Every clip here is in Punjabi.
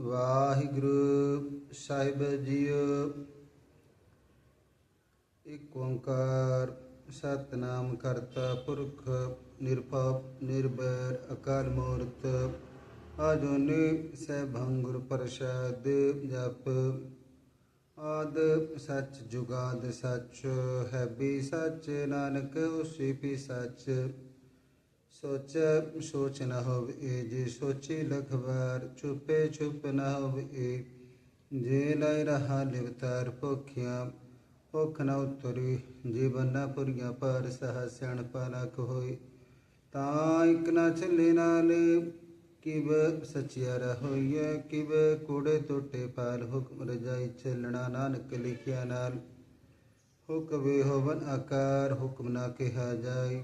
ਵਾਹਿਗੁਰੂ ਸਾਹਿਬ ਜੀਓ ਇਕ ਓੰਕਾਰ ਸਤਨਾਮ ਕਰਤਾ ਪੁਰਖ ਨਿਰਭਉ ਨਿਰਭੈ ਅਕਾਲ ਮੂਰਤ ਆਜੋਨੀ ਸੈਭੰ ਗੁਰ ਪ੍ਰਸਾਦ ਜਪ ਆਦ ਸੱਚ ਜੁਗਾਦ ਸੱਚ ਹੈ ਵੀ ਸੱਚ ਨਾਨਕ ਉਸੇ ਵੀ ਸੱਚ सोच सोच न हो जे सोची लखबार छुपे छुप न हो जे लय रहा लिवतार पोखिया ओख न उतरी। जीवन न पुरिया पर सह सण पलक हो ताइक न चले नाले किब सचिया रहोइया किब कूड़े टोटे पाल। हुक्म रजाई चलना नानक लिखिया नाल। हुक्म होवन आकार, हुक्म ना कहा जाए।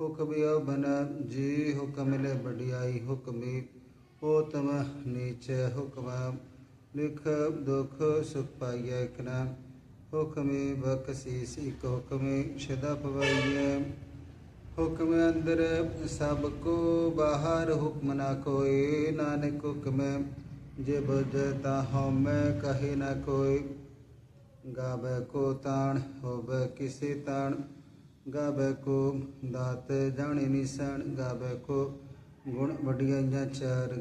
हुक्म बन, जी हुक्म ले बढ़ियाई हुक्मी। ओतम नीच हुक्म, लिख दुख सुख पाइय कना। हुक्म बकसीस एक हुक्म, शदा पवाइय। हुक्म अंदर सबको बाहर हुक्म ना कोई, नानक हुक्म जे बुझ ता मैं कहे ना कोई। गावे को तान होवे किसी तान गाबको, दात जाने निशान गाबको। गुण बढ़िया चार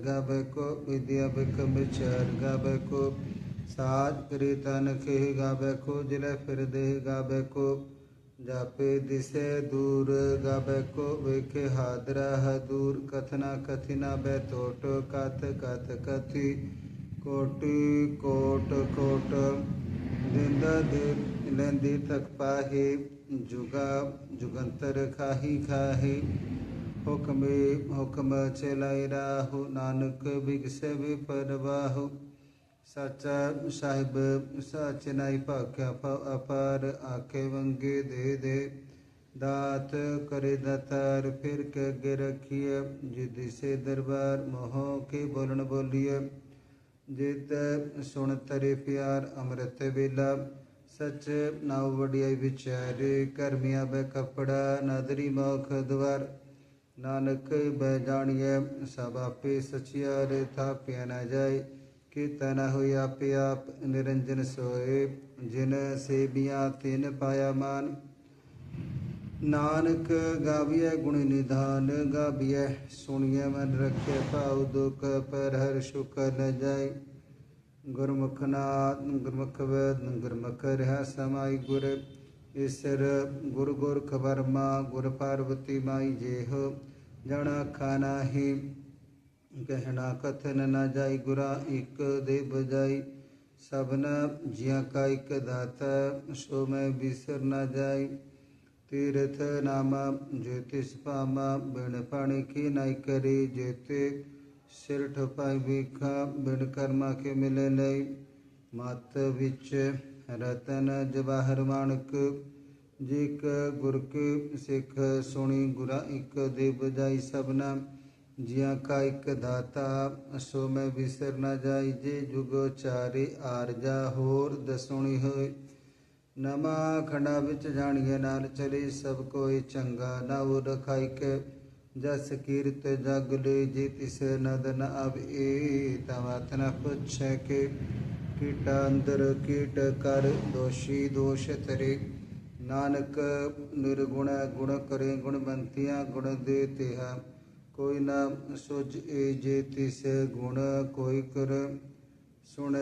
को विद्या बिकम चर चार को साज करी तन के को ज़िले फिर दे गाबको। जापे दिसे दूर, गाबको वेखे हादरा हदूर कथना कथिना बैतोटो कथ कथ कथि। कोटि, कोट कोट। दिंदा दे लेंदी तक पाही। जुगा, जुगंतर खाही खाहे। हुक्मे, हुक्म चलाए राहु, नानक बिगसब परवाहु। साचा साहिब, सच नाई पाख्या अपार आखे वंगे दे दे। दात करे दतार फिर के अगे रखिए। जिद से दरबार मोह के बोलन बोलिए। जित सुन तरे प्यार, अमृत बेला ਜਿਦ ਸੇ ਦਰਬਾਰ ਮੋਹ ਕੇ ਬੋਲਣ ਬੋਲੀਏ ਜਿਤ ਸੁਣ ਤਰੇ ਸਚ ਨਾਉ ਵਡਿਆਈ ਵਿਚਾਰੇ ਕਰਮੀਆਂ ਬੈ ਕਪੜਾ ਮੋਖ ਦਵਾਰ। ਨਾਨਕ ਬੈ ਜਾਣੀਐ, ਸਭ ਆਪੇ ਸਚਿਆਰੇ, ਥਾਪਿਆ ਨਾ ਜਾਏ। ਕੀਤਾ ਨਾ ਹੋਈ ਆਪੇ ਆਪ, ਨਿਰੰਜਨ ਸੋਏ। ਜਿਨ ਸੇਬੀਆਂ, ਤਿਨ ਪਾਇਆ ਮਾਨ। ਨਾਨਕ ਗਾਵੀਐ ਗੁਣ ਨਿਧਾਨ, ਗਾਵੀਐ ਸੁਣੀਐ ਮਨ ਰਖੇ ਭਾਉ ਦੁਖ, ਪਰ ਹਰ ਸੁਖ ਨ ਜਾਏ। ਗੁਰਮੁਖ ਨਾਦ ਗੁਰਮੁਖ ਵੇਦ ਗੁਰਮੁਖ ਰਹਾ ਸਮਾਈ ਗੁਰ, ਈਸਰ ਗੁਰ ਗੁਰ ਖਬਰਮਾ ਗੁਰ ਪਾਰਵਤੀ ਮਾਈ ਜੇਹ, ਜਣਾ ਖਾਨਾ ਹੀ ਕਹਿਣਾ ਕਥਨ ਨ ਜਾਈ, ਗੁਰਾ ਇਕ ਦੇ ਬਜਾਈ, ਸਭਨਾ ਜੀਆਂ ਕਾ ਇਕ ਦਾਤਾ, ਸੋ ਮੈਂ ਬਿਸਰ ਨਾ ਜਾਈ। ਤੀਰਥ ਨਾਮਾ ਜੋਤਿਸ਼ ਤਿਸ ਭਾਮਾ, ਬਿਨ ਪਾਣੀ ਕੀ ਨਾਈ ਕਰੀ ਜੇਤੇ ਸਿਰ ਠਪਾਈ ਵਿਖਾ, ਬਿਨ ਕਰਮਾ ਕੇ ਮਿਲੇ ਲਈ। ਮਤ ਵਿੱਚ ਰਤਨ ਜਵਾਹਰ ਮਾਨਕ ਜਿਕ ਗੁਰ ਕੇ ਸਿੱਖ ਸੁਣੀ ਗੁਰਾ ਇਕ ਦੇ ਬਜਾਈ ਸਭਨਾ। ਜਿਆ ਕਾ ਇਕ ਦਾਤਾ, ਸੋ ਮੈਂ ਵਿਸਰ ਨਾ ਜਾਈ, ਜੇ ਜੁਗ ਚਾਰੇ ਆਰਜਾ ਹੋਰ ਦਸੁਣੀ ਹੋਏ ਨਮਾ ਖੰਡਾ ਵਿੱਚ ਜਾਣੀਏ ਨਾਲ ਚਲੇ, ਸਭ ਕੋਈ ਚੰਗਾ ਨਾ ਉਹ ਰਖਾਈ ਕੇ जस कीर्त जगले जित से नदन अब ए तवत न पुछ के कीटांतर कीट कर दोषी दोष तरे। नानक निर्गुण गुण करे गुण बंतियाँ गुण देते हैं। कोई न सुज ए जे तिस गुण कोई कर। सुन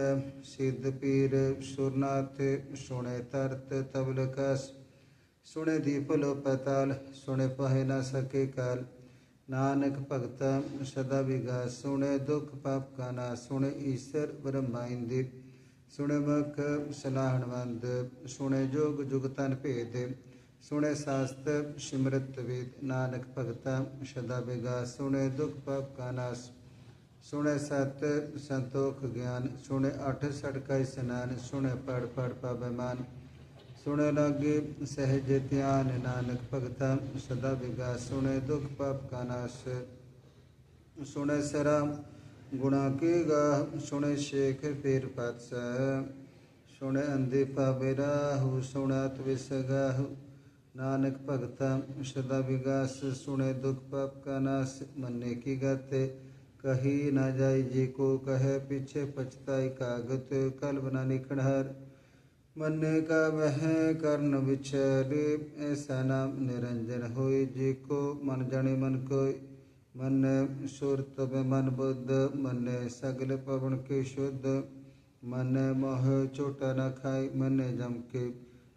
सिद्ध पीर सुरनाथ, सुने तरत तबल कस सुने दीपलो पताल, सुने पहे न सके काल। नानक भगत सदा विगा सुने दुख पाप का ना सुने ईश्वर ब्रह्माइंदे। सुने मुख सलाहणवंद सुने जोग जुगतन भेद। सुने शास्त्र सिमरत वेद। नानक भगत सदा विगा सुने दुख पाप का ना सुने सत संतोख ज्ञान। सुने अठ सड़का स्नान, सुने पढ़ पढ़ पावमान ਸੁਣੈ ਲਾਗੇ ਸਹਿਜ ਧਿਆਨ ਨਾਨਕ ਭਗਤਾ ਸਦਾ ਵਿਗਾ ਸੁਣੈ ਦੁਖ ਪਾਪ ਕਾ ਨਾਸ ਸੁਣੈ ਸਰਾ ਗੁਣਾ ਕੇ ਗਾ ਸੁਣੈ ਸ਼ੇਖ ਪੀਰ ਪਤਸ ਸੁਣੈ ਅੰਦੇ ਪਾਵੇ ਰਾਹੂ ਸੁਣਤ ਵਿਸਗਾਹੂ ਨਾਨਕ ਭਗਤਾ ਸਦਾ ਵਿਗਾਸ ਸੁਣੈ ਦੁਖ ਪਾਪ ਕਾ ਨਾਸ ਮੰਨੇ ਕੀ ਗਾਤੇ ਕਹੀ ਨਾ ਜਾਈ ਜੀ ਕੋ ਕਹੈ ਪਿਛੇ ਪਛਤਾਈ ਕਾਗਤ ਕਲਬ ਨਾ मन का वह कर्ण विचारे ऐसा नाम निरंजन हो जी को मन जने मन को मन सुरत में मन बुद्ध मन सगल पवन के शुद्ध मन मोह चोटा न खाए मन जम के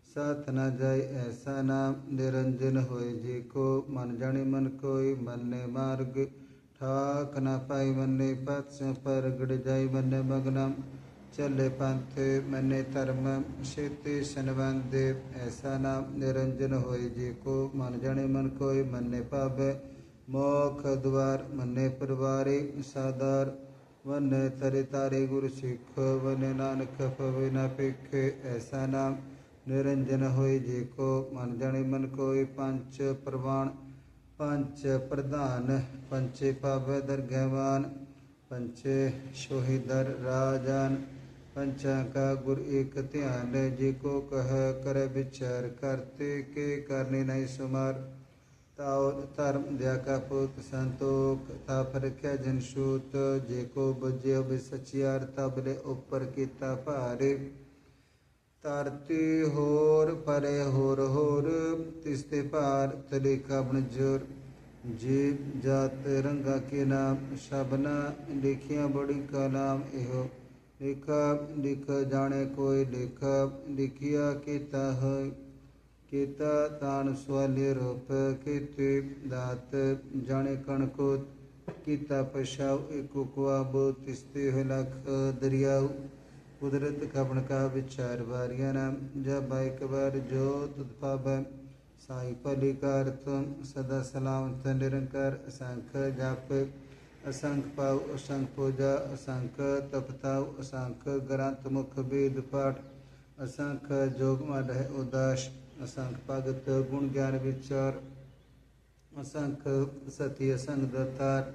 साथ न जाए ऐसा नाम निरंजन हो जी को मन जने मन कोई मन मार्ग ठाक न पाए मन पथ पर गड़ जाए मन मगनम ਚੱਲੇ ਪੰਥ, ਮੰਨੇ ਧਰਮ, ਛੇਤੀ ਸੰਬੰਧੇ ਐਸਾ ਨਾਮ ਨਿਰੰਜਨ ਹੋਏ ਜੀ ਕੋ ਮਨ ਜਾਣੇ ਮਨ ਕੋਈ ਮੰਨੇ ਪਾਵੇ ਮੋਖ ਦਵਾਰ ਮਨੇ ਪਰਵਾਰੇ ਸਾਦਾਰ, ਵਨੇ ਤਰੇ ਤਾਰੇ ਗੁਰ ਸਿੱਖ, ਵਨੇ ਨਾਨਕ ਪਵੇ ਨਾ ਪੇਖੇ ਐਸਾ ਨਾਮ ਨਿਰੰਜਨ ਹੋਏ ਜੀ ਕੋ ਮਨ ਜਾਣੇ ਮਨ ਕੋਈ ਪੰਚ ਪ੍ਰਵਾਨ ਪੰਚ ਪ੍ਰਧਾਨ ਪੰਚੇ ਪਾਵੈ ਦਰਗਹਿਵਾਨ ਪੰਚੇ ਸ਼ੋਹਿਦਰ ਰਾਜਾਨ। ਪੰਚਾਂ ਕਾ ਗੁਰ ਏਕ ਧਿਆਨ ਜੇ ਕੋ ਕਹ ਕਰ ਵਿਚਾਰ ਕਰਤੇ ਕੇ ਕਰਨੇ ਨਹੀਂ ਸੁਮਾਰ। ਤਾਉ ਧਰਮ ਦਿਆ ਕਾ ਪੁੱਤ ਸੰਤੋਖ ਤਾ ਪਰਖਿਆ ਜਨ ਸ਼ੂਤ ਜੇ ਕੋ ਬਜਿਓ ਬਿ ਸਚਿਆਰ ਤਬਲੇ ਉੱਪਰ ਕੀਤਾ ਭਾਰੇ। ਧਰਤੀ ਹੋਰ, ਪਰੇ ਹੋਰ ਹੋਰ, ਤਿਸ ਤੇ ਭਾਰ ਤਲੇ ਕਬਨ ਜੋਰ। ਜੀ ਜਾਤ ਰੰਗਾ ਕੇ ਨਾਮ ਸ਼ਬਨਾ ਲਿਖਿਆ ਬੜੀ ਕਾ ਨਾਮ, ਇਹੋ लिख लिख जाने कोई लिख, लिखिया कित कित तान स्वाले रूप कित दात, जाने कणको किता पशाव एकुकवा बो तिस्ते है लख दरिया कुदरत कपण का विचार बारिया न, जब एक बार जो तुदपाब साई पलिकार तुम सदा सलाम निरंकार असंख्य जाप। असंख पाव असंख पूजा असंख तपताव असंख ग्रंथ मुख वेद पाठ असंख जोग मद उदास असंख भगत गुण ज्ञान विचार असंख सती असंख्य दतार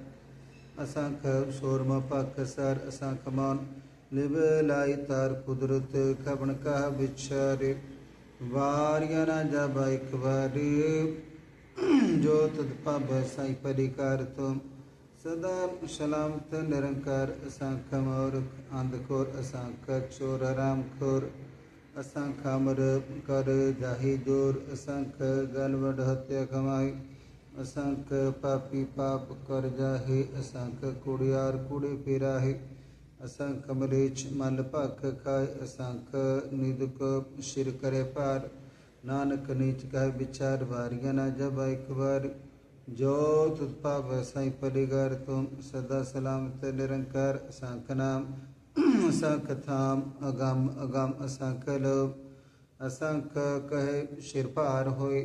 असंख सोरम पक सर असंख मान लिब लाई तार कुदरत खबन कह विचार वारिया न जब एक बारी जो तद पब साई परिकार तुम तो, ਸਾਈ ਪਰਿਕਾਰ ਤੁਮ ਸਦਾ ਸਲਾਮਤ ਨਿਰੰਕਾਰ ਅਸੰਖ ਮੋਰ ਅੰਧਖੋਰ ਅਸੰਖ ਚੋਰ ਰਾਮ ਖੋਰ ਅਸੰਖ ਅਮਰ ਕਰ ਜਾਹੀ ਜੋਰ ਅਸੰਖ ਗਲਵਡ ਹਤਿਆ ਕਮਾਈ ਅਸੰਖ ਪਾਪੀ ਪਾਪ ਕਰ ਜਾਹੇ ਅਸੰਖ ਕੁੜਿਆਰ ਕੁੜੇ ਅਸੰਖ ਮਲੇਚ ਮਲ ਭਖ ਖਾਏ ਅਸੰਖ ਨਿਦਕ ਸਿਰ ਕਰੇ ਪਾਰ ਨਾਨਕ ਨੀਚ ਕਹਿ ਵਿਚਾਰ ਵਾਰੀਆਂ ਨਾ ਜਬ ਇੱਕ ਵਾਰ जोत उत्पाप साईं परिगर तुम सदा सलामत निरंकार असांख नाम असांख अगम अगम असांख लोभ कहे शिरपार होई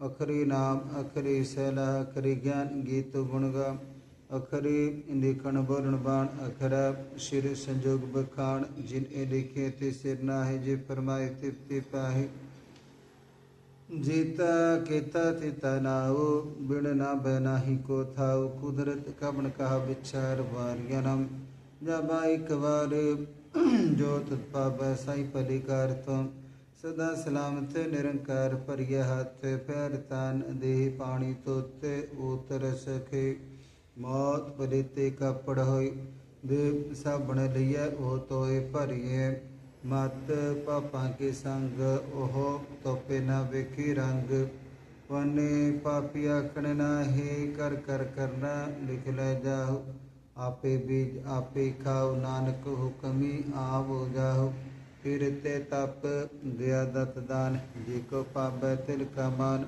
अखरी नाम अखरी सैला अखरी ज्ञान गीत गुणगा। अखरी लिखण वर्ण बाण अखरा शिर संजोग बखाण। जिन ए लिखे ते सिर नाहे जे फरमाए तिप ते पाहे। ਜੀਤਾ ਕੀਤਾ ਤਿਤਾ ਨਾਉ, ਬਿਨ ਨਾ ਬਨਾਹੀ ਕੋ ਥਾਉ, ਕੁਦਰਤ ਕਬਨ ਕਹਾ ਵਿਚਾਰ ਵਾਰੀਆਂ ਜਬਾ ਇੱਕ ਵਾਰ ਜੋ ਤਤ ਪਾਵੈ ਸਾਈ ਪਲਿਕਾਰ ਤੁਮ ਸਦਾ ਸਲਾਮਤ ਨਿਰੰਕਾਰ ਭਰਿਆ ਹੱਥ, ਪੈਰ ਤਨ ਦੇ ਪਾਣੀ ਤੋਤੇ ਉਤਰ ਸਖੇ। ਮੌਤ ਪਰਿਤੇ ਕਪੜ ਹੋਈ ਦੇ ਸਾਬਣ ਲਈਐ, ਉਹ ਤੋਏ ਭਰੀਏ ਮਤ ਪਾਪਾਂ ਕੇ ਸੰਗ, ਉਹ ਤੋਪੇ ਨਾ ਵੇਖੀ ਰੰਗ। ਵਨੇ ਪਾਪੀ ਆਖਣ ਨਾਹੀ, ਕਰ ਕਰ ਕਰਨਾ ਲਿਖ ਲੈ ਜਾਓ ਆਪੇ ਬੀਜ ਆਪੇ ਖਾਓ, ਨਾਨਕ ਹੁਕਮੀ ਆਵੋ ਜਾਓ ਫਿਰ ਤੇ ਤਪ ਦਿਆ ਦਤ ਦਾਨ, ਜੇ ਕੋ ਪਾਵੈ ਤਿਲ ਕਾ ਮਾਨ।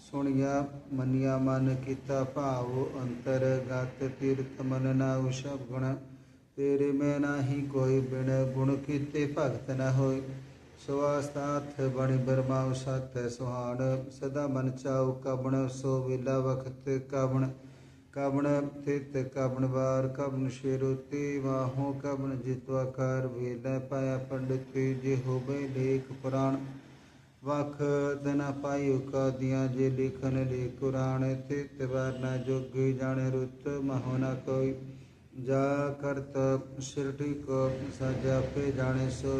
ਸੁਣਿਆ, ਮੰਨਿਆ, ਮਨ ਕੀਤਾ ਭਾਵ, ਅੰਤਰ ਗਤ, ਤੀਰਥ ਮਨ ਨਾ ਉਸ਼ਬ ਗੁਣ। ਤੇਰੇ ਮੈਂ ਨਾਹੀ ਕੋਈ ਬਿਨ ਗੁਣ ਕੀਤੇ ਭਗਤ ਨ ਹੋਏ। ਸਵਾਸਤਾਥ ਬਣ ਬਰਮਾ ਸਤ ਸੁਹਾਣ, ਸਦਾ ਮਨ ਚਾਉ ਕਬਣ ਸੋ ਵੇਲਾ ਵਖਤ ਕਬਣ ਕਬਣ ਤਿਤ ਕਬਣ ਵਾਰ ਕਬਣ ਸ਼ੇਰੁਤੀ ਵਾਹੋ ਕਬਣ ਜਿਤਵਾ ਕਰ ਵੇਲਾ ਪਾਇਆ ਪੰਡਿਤ ਜੇ ਹੋਵੇ ਲੇਖ ਪੁਰਾਣ। ਵਖ ਤਨਾ ਪਾਇਓ ਕਾਦੀਆਂ ਜੇ ਲਿਖਨ ਲੇ ਕੁਰਾਨ ਤੇ ਤਵਾਰ ਨਾ ਜੋਗੀ ਜਾਣੇ ਰੁੱਤ ਮਹੋ ਨਾ ਕੋਈ। जाकर तप शिरडी को सजा पे जाने सो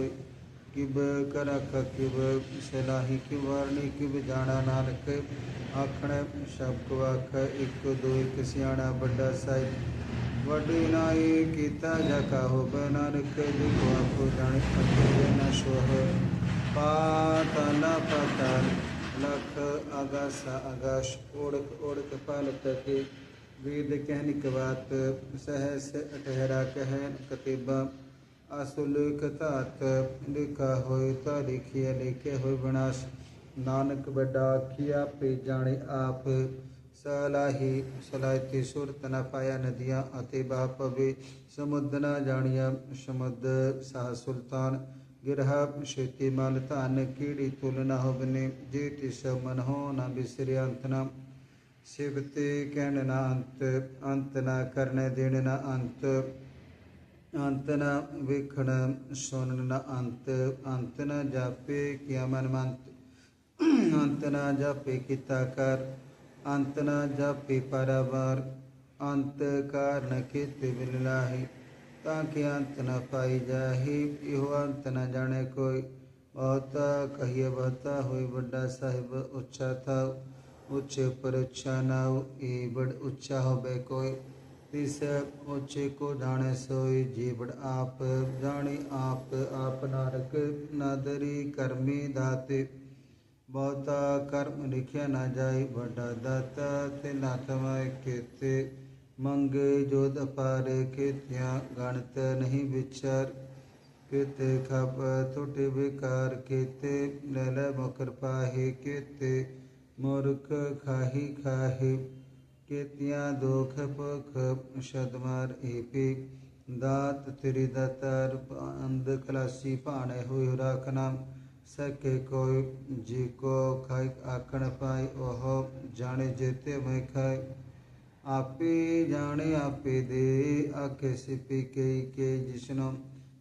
किब करक किब सलाही, किब वर्णी किब जाना नानक। आखण शब्द वाख एक दो एक सियाणा बड़ा साहिब। वडी नाई कीता जाका हो नानक दिखो आपो जाने अकेले न शोह पाता न पता, लख आगासा आगाश ओढ़ ओढ़ के पाल तके। ਵੇਦ ਕਹਿਨਿਕ ਬਾਤ, ਸਹਸ ਅਠਹਿਰਾ ਕਹਿ ਕਤਿਬਾ ਅਸੁਲ ਕਥਾਤ ਲਿਖਾ ਹੋਇ ਤਾ ਲਿਖਿਆ ਲਿਖੇ ਹੋਇ ਵਿਨਾਸ਼ ਨਾਨਕ ਵੱਡਾ ਕੀਆ ਪੇ ਜਾਣੇ ਆਪ। ਸਲਾਹੀ ਸਲਾਇਤੀ ਸੁਰਤ ਨ ਪਾਇਆ ਨਦੀਆਂ ਅਤੇ ਬਾਹ ਪਵੇ। ਸਮੁੰਦ ਨ ਜਾਣੀਆ ਸਮੁੰਦ, ਸਾਹ ਸੁਲਤਾਨ। ਗਿਰਹਾ ਛੇਤੀ ਮਲ ਧਨ, ਕੀੜੀ ਤੁਲ ਨਾ ਹੋਵਨੇ। ਜੇ ਤਿਸ ਮਨ ਹੋ ਨਾ ਬਿਸਰਿ ਅੰਤ ਨ ਸ਼ਿਵ ਤੇ ਕਹਿਣ ਨਾ ਅੰਤ ਅੰਤ ਨਾ ਕਰਨ ਦੇਣ ਨ ਅੰਤ। ਅੰਤ ਨ ਵੇਖਣ, ਸੁਣਨ ਨ ਅੰਤ। ਅੰਤ ਨ ਜਾਪੇ ਕਿਆ ਮਨ ਮੰਤ। ਅੰਤ ਨ ਜਾਪੇ ਕੀਤਾ ਕਰ। ਅੰਤ ਨ ਜਾਪੇ ਪਰਵਾਰ। ਅੰਤ ਕਾਰਨ ਕੀਤੇ ਬਿਨ ਤਾਂ ਕਿ ਅੰਤ ਨਾ ਪਾਈ ਜਾਹੀ, ਇਹੋ ਅੰਤ ਨ ਜਾਣੇ ਕੋਈ। ਬਹੁਤਾ ਕਹੀਏ ਬਹੁਤਾ ਹੋਈ ਵੱਡਾ ਸਾਹਿਬ, ਉੱਚਾ ਥਾ ਉੱਚੇ ਉੱਪਰ ਉੱਚਾ ਨਾਉ ਇਹ ਬੜ ਉੱਚਾ ਹੋਵੇ ਕੋਈ। ਤਿਸ ਉੱਚੇ ਕੋ ਜਾਣੇ ਸੋਈ ਜੀਵੜ ਆਪ ਜਾਣੀ ਆਪ ਆਪ ਨਾਰਕ ਨਾਦਰੀ ਕਰਮੀ ਦਾਤੇ। ਬਹੁਤਾ ਕਰਮ ਲਿਖਿਆ ਨਾ ਜਾਈ ਵੱਡਾ ਦਾਤਾ ਤੇ ਨਾਥਮੈ ਕੀਤੇ। ਮੰਗੇ ਜੋ ਅਪਾਰ ਕੀਤਿਆਂ, ਗਣਤ ਨਹੀਂ ਵਿਚਾਰ। ਕੀਤੇ ਖਪ ਟੁੱਟੇ ਵਿਕਾਰ ਕੀਤੇ, ਲੈ ਲੈ ਮਕਰ ਪਾਹੇ ਕੀਤੇ। मूर्ख खाही ખાહી के दुख पुख ભૂખ સદમાર दात तेरी दतर अंध कलासी पाने हुई राखना। सके कोई, जी को खाई आखण पाई, ओह जाने जेते मैं खाई। आपे जाने आपे दे, आखे सिपी के के जिसनो।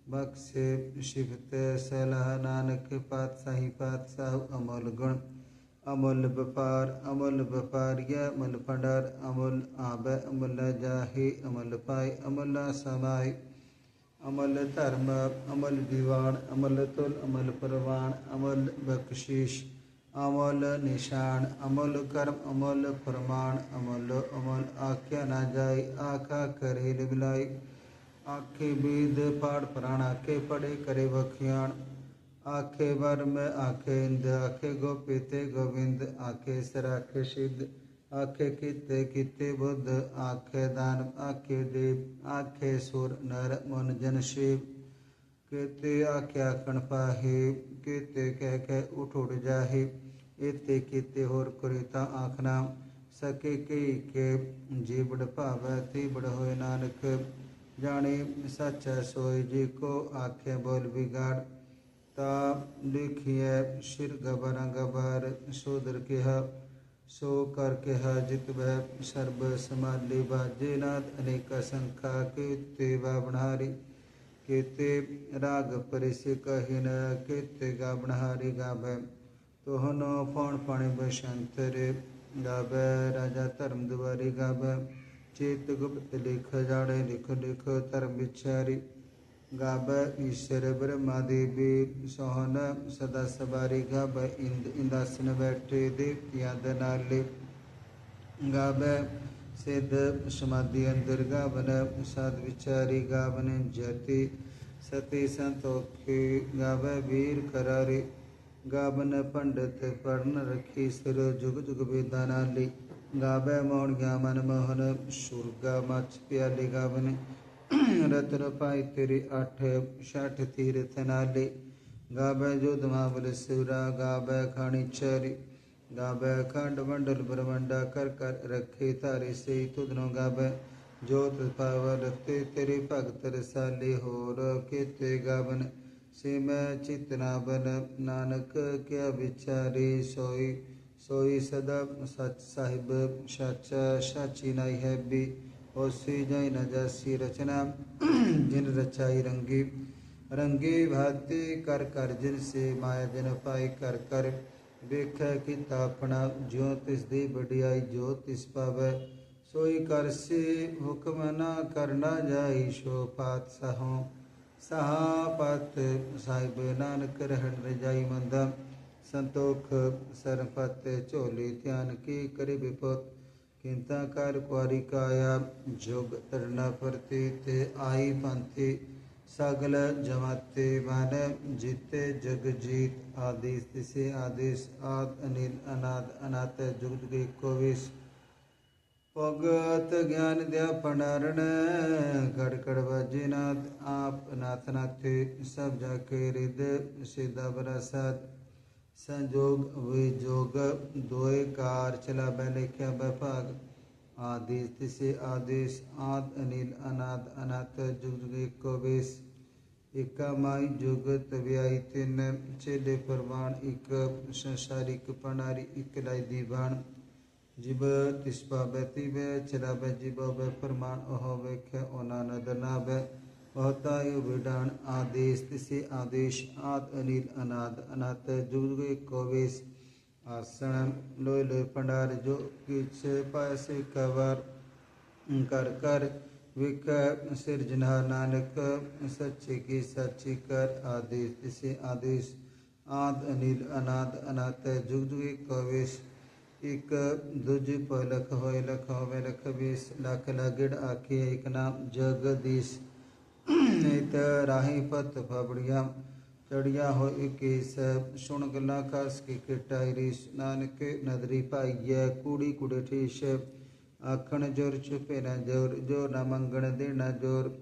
बक्से शिवते सलाह नानक पात साहिपात अमल गुण। ਅਮਲ ਵਪਾਰ, ਅਮਲ ਵਪਾਰੀਆ ਅਮਲ ਭੰਡਾਰ, ਅਮਲ ਆਬੈ, ਅਮਲ ਜਾਹੀ, ਅਮਲ ਪਾਈ ਅਮਲ ਸਮਾਈ ਅਮਲ ਧਰਮ, ਅਮਲ ਦੀਵਾਨ, ਅਮਲ ਤੁਲ, ਅਮਲ ਪ੍ਰਵਾਨ, ਅਮਲ ਬਖਸ਼ੀਸ਼, ਅਮਲ ਨਿਸ਼ਾਨ, ਅਮਲ ਕਰਮ, ਅਮਲ ਫਰਮਾਨ, ਅਮਲ ਅਮਲ ਆਖਿਆ ਨਾ ਜਾਈ ਆਖਾ ਕਰੇ ਲਿਬਲਾਈ ਆਖੇ ਬੀਦ ਪਾੜ ਪ੍ਰਾਣ, ਆਖੇ ਪੜੇ ਕਰੇ ਵਖਿਆਣ। आखे बर में आखे इंद, आखे गोपीते गोविंद, आखे सर आखे सिद्ध, आखे किते किते बुद्ध, आखे दान, आखे दीप आखे सुर, नर, मन, जन, शिव। किते आखे आखण पाहे, किते कह कह उठ उठ जाहि इते किते होर कुरेता आखना सके के के जी बड़ पावे ती बड़ होए नानक। जाने सच सोई जी को आखे बोल बिगाड़। ता लिखिए शिर गबर गबर सोदर के सो कर के जित वह सर्व बाजे नाथ, अनेक संख्या कीर्ति बाबणारी कीर्ति राग परिसे कहिन, कीर्ति गाबणारी गावे फण फौण पाणी बसंतरे गावे राजा धर्म दुआरी गावे चेत गुप्त लिख, जाड़े लिख लिख, धर्म बिचारी। ਵਿਚਾਰੀ ਗਾਵੇ ਈਸ਼ਰ ਬ੍ਰਹਮਾ ਦੇਵੀ ਸੋਹਨ ਸਦਾ ਸਵਾਰੀ ਗਾਵੇ ਇੰਦ ਇੰਦਾਸਨ ਬੈਠੇ ਦੇਵਤਿਆਂ ਦੇ ਨਾਲੇ ਗਾਵੇ ਸਿੱਧ ਸਮਾਧੀ ਅੰਦਰ ਗਾਵਨ ਸਾਧ ਵਿਚਾਰੀ ਗਾਵਨ ਜਤੀ ਸਤੀ ਸੰਤੋਖੀ ਗਾਵੇ ਵੀਰ ਕਰਾਰੇ ਗਾਵਨ ਪੰਡਤ ਪੜਨ ਰਖੀ ਸਿਰ ਜੁਗ ਜੁਗ ਵੇਦਾਂ ਨਾਲੀ ਗਾਵੇ ਮੋਹਣ ਗਿਆ ਮਨ ਮੋਹਨ ਸੁਰਗਾ ਮਚ ਪਿਆਲੇ ਗਾਵਨ ਰਤਨ ਪਾਈ ਤੇਰੇ ਅਠ, ਛਠ ਤੀਰਥ ਨਾਲੇ। ਗਾਵੇ ਜੋਧ ਮਾਵਲ ਸਿਵਰਾ ਗਾਵੇ ਖਾਣੀ ਚਰੀ ਗਾਵੇ ਖੰਡ ਮੰਡਲ ਬ੍ਰਹਮੰਡਾ ਕਰ ਕਰ ਰੱਖੇ ਧਾਰੇ ਸੇ ਤੁਧਨੋ ਗਾਵੇ ਜੋਤ ਪਾਵਰ ਤੇ ਤੇਰੇ ਭਗਤ ਰਸਾਲੇ, ਹੋਰ ਕੀਤੇ ਗਾਵਨ। ਸੇ ਮੈਂ ਚਿਤਨਾ ਬਨ, ਨਾਨਕ ਕਿਆ ਵਿਚਾਰੇ ਸੋਈ। ਸੋਈ ਸਦਾ ਸਚ ਸਾਹਿਬ, ਸੱਚਾ, ਸਾਚੀ ਨਾਈ ਹੈ ਵੀ और श्री जय नजासी रचना। जिन रचाई रंगी। रंगी भांति कर कर, जिन से माया जिन पाई कर कर। वेख कि तापना ज्यो तिस दी बडियाई ज्यो तिस पाव। सोई कर से हुक्म न करना जाई, शो पात सहो पत साहिब नानक रहन रजाई मंदा। संतोख सरपत चोली ध्यान की करे विपुत। ਕਿੰਤਾ ਕਰ ਕੁਆਰੀ ਕਾਇਆ, ਜੋਗ ਤਰਨਾ ਪ੍ਰਤੀ ਤੇ ਆਈ ਪੰਥੀ, ਸਗਲ ਜਮਾਤੇ ਮਨ ਜੀਤੇ ਜਗ ਜੀਤ, ਆਦੇਸ ਤਿਸੇ ਆਦੇਸ, ਆਦ ਅਨਿਲ ਅਨਾਦ ਅਨਾਤ ਜੁਗ ਜੁਗ ਏਕੋ ਵਿਸ। ਭਗਤ ਗਿਆਨ ਦਿਆ ਪਣਰਣ ਘੜ ਘੜ ਨਾਥ ਆਪ ਨਾਥ ਨਾਥੇ, ਸਭ ਜਾ ਕੇ ਰਿਦ ਸਿਦਾ ਬਰਸਤ। संजोग, विजोग, द्वय कार्चला बैलेख्या बैफाग आदेश तिसे आदेश, आद, अनिल, अनाद अनात जुग जुग इकोबेश माई, जुग तव्याई तिन, चेले, प्रमाण इक संसारिक प्रणाली इक लाई, दीवान। जिब तिस्पा बैती बै चला बै जिब बै प्रमाण, अहो, वैख्य ओना नदना बै अतएव विडान आदेश तिसे आदेश, आद अनिल अनाद, अनाथ जुग कवेश आसन लोय लोय पंडार, जो किच पैसे कवर, कर कर विक सिरजना नानक सच की सच कर, आदेश तिसे आदेश, आद अनिल अनाद, अनाथ जुग जुग कवेश, एक दूज पलख होय लख होवे लख बीस लख लगिड़ आखे एक नाम जगदीश। नित राही पत फबड़िया, चढ़िया हो केस सुन गला कस के केटा रीस नानक नदरी पाइय कूड़ी कुड़े ठीस आखण ज़ोर छुपे न ज़ोर ज़ोर न मंगण देना ज़ोर।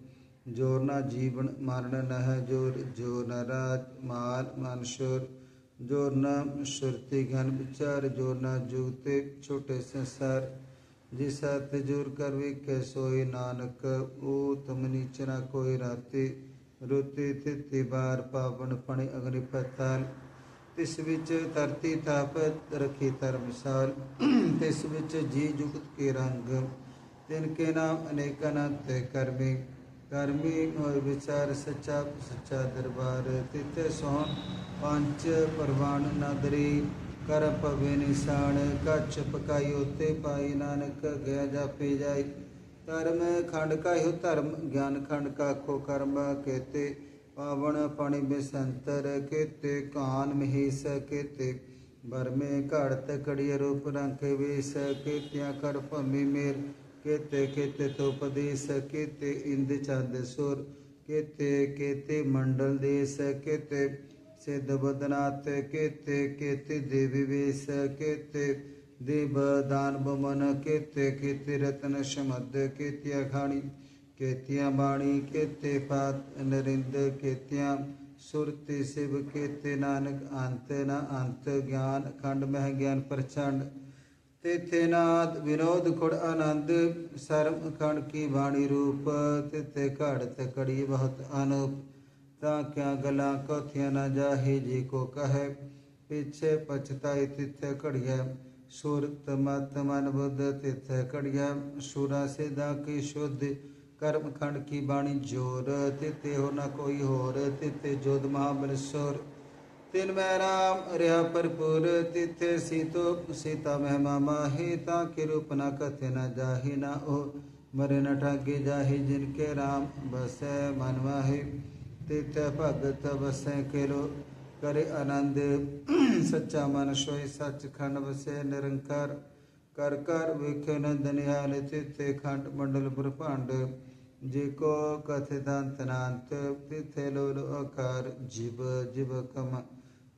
ज़ोर न जीवन मारण न है ज़ोर ज़ोर न राज मान मन शोर। ज़ोर न श्रुति घन विचार, ज़ोर न जूते छोटे संसार। ਜਿਸ ਹੱਥ ਕਰ ਵੇਖੈ ਸੋਏ ਨਾਨਕ ਓ ਤਮ ਨੀਚਨਾ ਕੋਈ ਰਾਤੇ। ਰੁਤੇ ਤਿਤੀ ਬਾਰ ਪਾਵਨ ਪਣੇ ਅਗਨੀ ਪਤਾਲ। ਤਿਸ ਵਿੱਚ ਧਰਤੀ ਤਾਪ ਰਖੀ ਧਰਮਸਾਲ ਤਿਸ ਵਿੱਚ ਜੀ ਜੁਗਤ ਕੇ ਰੰਗ। ਤਿਨ ਕੇ ਨਾਮ ਅਨੇਕ ਅਨੰਤ ਕਰਮੀ। ਕਰਮੀ ਹੋਇ ਵਿਚਾਰ ਸੱਚਾ ਸੱਚਾ ਦਰਬਾਰ। ਤਿਤੇ ਸੋਹਣ ਪੰਜ ਪਰਵਾਨ ਨਦਰੀ। ਕਰ ਪਵੇ ਨਿਸ਼ਾਨ ਕੱਚ ਪਕਾਈ ਉਤੇ ਪਾਈ ਨਾਨਕ, ਗਿਆ ਜਾਪੇ ਜਾਈ। ਧਰਮ ਖੰਡ ਕਾਇਓ, ਧਰਮ ਗਿਆਨ ਖੰਡ ਕਾਖੋ, ਕਰਮ ਕੇਤੇ ਪਾਵਨ ਪਾਣੀ ਬਿਸੰਤਰ, ਕੇਤੇ ਕਾਨ ਮਹੀਸ, ਕੇਤੇ ਬਰਮੇ ਘੜਤ ਕੜੀ ਰੂਪ ਰੰਗ ਵੇਸ, ਕੇਤਿਆ ਕਰ ਭਮੀ ਮੇਰ, ਕੇਤੇ ਕੇਤੇ ਤੋ ਉਪਦੇਸ, ਕੇਤੇ ਇੰਦ ਚੰਦ ਸੁਰ, ਕੇਤੇ ਕੇਤੇ ਮੰਡਲ ਦੇਸ, ਕੇਤੇ ਸਿੱਧ ਬਦਨਾਤ, ਕੇਤੇ ਕੇਤੇ ਦੇਵੀ ਵੇਸ ਕੇਤੇ ਦੇਵ ਦਾਨ ਬਮਨ, ਕੇਤੇ ਕੇਤੇ ਰਤਨ ਸ਼ਮਦ ਕੇਤਿਆ ਖਾਣੀ, ਕੇਤਿਆ ਬਾਣੀ, ਕੇਤੇ ਪਾਤ ਨਰਿੰਦ, ਕੇਤਿਆ ਸੁਰਤੀ ਸਿਵ, ਕੇਤੇ ਨਾਨਕ ਅੰਤ, ਨਾ ਅੰਤ ਗਿਆਨ ਖੰਡ ਮਹਿ ਗਿਆਨ ਪ੍ਰਚੰਡ ਤੇਥੇ ਨਾਦ ਵਿਨੋਦ ਖੁੜ ਆਨੰਦ ਸਰਮ ਖੰਡ ਕੀ ਬਾਣੀ ਰੂਪ ਤਿਤੇ ਘੜਤ ਕੜੀ ਬਹੁਤ ਅਨੂਪ। क्या गला कथिया न जाहे, जी को कहे, पीछे पछताई तिथ्य कड़िया। मत मन बुद्ध तिथ कड़िया। सूरा सिदा की शुद्ध कर्म खंड की बाणी ज़ोर। तिथे हो न कोई होर, तिथे जोध महाबल सुर तिन मै राम, रिहा भरपूर, तिथे सीतो, सीता महिमा माही। ताकि रूप न कथे न जाहि न हो मरे न ठगी जाहि जिनके राम बसे मन माही। ਤਿਤ ਭਗਤ ਵਸੈ ਕੇਲੋ ਕਰੇ ਆਨੰਦ। ਸੱਚਾ ਮਨ ਸੋਈ ਸੱਚ ਖੰਡ ਵਸੈ ਨਿਰੰਕਾਰ। ਕਰ ਕਰ ਵੇਖੇ ਨੰਦਨਿਆਲ ਤਿਤੇ ਖੰਡ ਮੰਡਲ ਬ੍ਰਹਮੰਡ। ਜੇ ਕੋ ਕਥਿਤਾਂਤ ਨਾਂਤ, ਤਿਥੇ ਲੋਲ ਆਕਾਰ। ਜਿਵ ਜਿਵ ਕਮ,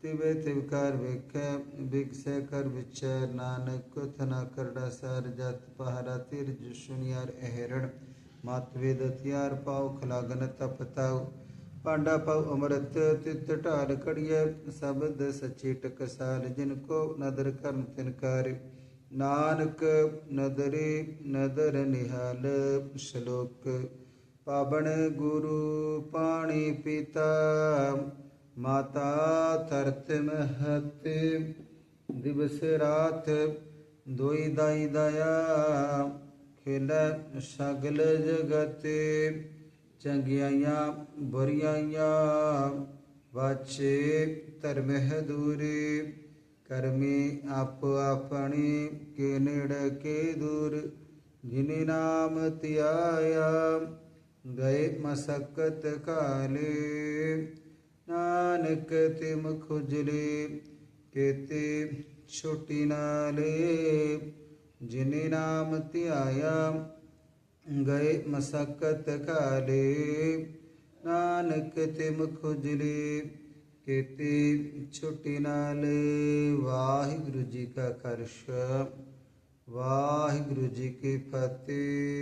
ਤਿਵੇ ਤਿਵਕਾਰ ਵੇਖੈ। ਬਿਗਸੈ ਕਰ ਵਿਚਾਰ ਨਾਨਕ ਕਥ ਨਾ ਕਰੜਾ ਸਰ ਜਤ ਪਹਰਾ। ਤਿਰ ਜੁਸ਼ੁਨਿਆਰ ਅਹਰਣ, ਮਤ ਵੇਦ ਹਥਿਆਰ ਪਾਉ, ਖਲਾਗਨ ਤਪਤਾਉ ਪਾਂਡਾ ਪਾਉ ਅੰਮ੍ਰਿਤ, ਤਿਤ ਢਾਲ ਕੜੀਐ ਸਬਦ ਸਚੀ ਟਕਸਾਲ, ਜਿਨ ਕੋ ਨਦਰ ਕਰਨ ਤਿਨ ਕਰ। ਨਾਨਕ ਨਦਰੇ ਨਦਰ ਨਿਹਾਲ ਸ਼ਲੋਕ। ਪਾਵਨ ਗੁਰੂ ਪਾਣੀ ਪੀਤਾ, ਮਾਤਾ ਤਰਤ ਮਹਤ। ਦਿਵਸ ਰਾਤ ਦੋਈ ਦਾਈ ਦਇਆ, ਖਿਲ ਸਗਲ ਜਗਤ। चंगियाया, बुरियाया, वाचे धर्मह दूरे, करमी आप अपने के निड़के दूर। जिन नाम त्याया, गए मसकत काले। नानक तिम खुजले, केते छोटी नाले। जिन नाम त्याया ਗਏ ਮਸਕਤ ਕਾਲੇ। ਨਾਨਕ ਤੇ ਮੁਖ ਉਜਲੇ ਛੁੱਟੀ ਨਾਲ ਵਾਹਿਗੁਰੂ ਜੀ ਕਾ ਕਰਸ਼ ਵਾਹਿਗੁਰੂ ਜੀ ਕੀ ਫਤਿਹ।